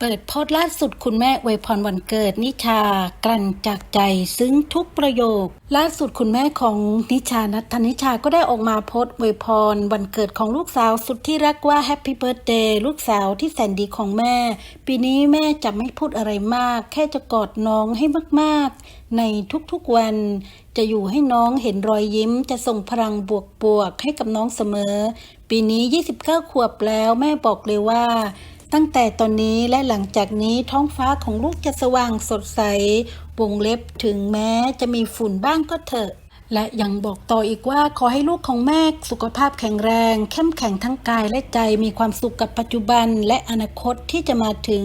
เปิดโพสต์ล่าสุดคุณแม่อวยพรวันเกิดนิชากลั่นจากใจซึ้งทุกประโยค ล่าสุดคุณแม่ของนิชานัทนิชาก็ได้ออกมาโพสต์อวยพรวันเกิดของลูกสาวสุดที่รักว่าแฮปปี้เบิร์ a เดย์ลูกสาวที่แสนดีของแม่ ปีนี้แม่จะไม่พูดอะไรมาก แค่จะกอดน้องให้มากๆ ในทุกๆวัน จะอยู่ให้น้องเห็นรอยยิ้ม จะส่งพลังบวกๆให้กับน้องเสมอ ปีนี้ 29 ขวบแล้วแม่บอกเลยว่า ตั้งแต่ตอนนี้และหลังจากนี้ท้องฟ้าของลูกจะสว่างสดใส วงเล็บถึงแม้จะมีฝุ่นบ้างก็เถอะ และยังบอกต่ออีกว่าขอให้ลูกของแม่สุขภาพแข็งแรง เข้มแข็งทั้งกายและใจมีความสุขกับปัจจุบันและอนาคตที่จะมาถึง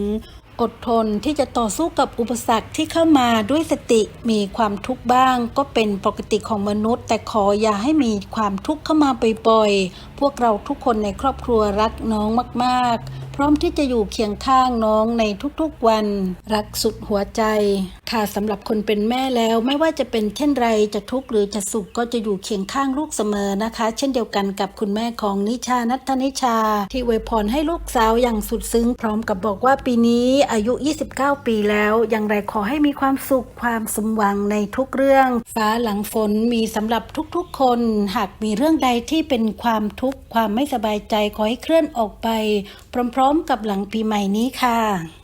อดทนที่จะต่อสู้กับอุปสรรคที่เข้ามาด้วยสติมีความทุกข์บ้าง ก็เป็นปกติของมนุษย์ แต่ขออย่าให้มีความทุกข์เข้ามาบ่อยๆ พวกเราทุกคนในครอบครัวรักน้องมากๆ พร้อมที่จะอยู่เคียงข้างน้องในทุกๆวัน รักสุดหัวใจ ค่ะสำหรับคนเป็นแม่แล้วไม่ว่าจะเป็นเช่นไรจะทุกข์หรือจะสุขก็จะอยู่เคียงข้างลูกเสมอนะคะ เช่นเดียวกันกับคุณแม่ของนิชานัทนิชา ที่อวยพรให้ลูกสาวอย่างสุดซึ้ง พร้อมกับบอกว่าปีนี้อายุ 29 ปีแล้วอย่างไรขอให้มีความสุขความสมหวังในทุกเรื่อง ฟ้าหลังฝนมีสำหรับทุกๆ คน หากมีเรื่องใดที่เป็นความทุกข์ความไม่สบายใจขอให้เคลื่อนออกไป พร้อม ๆ กับหลังปีใหม่นี้ค่ะ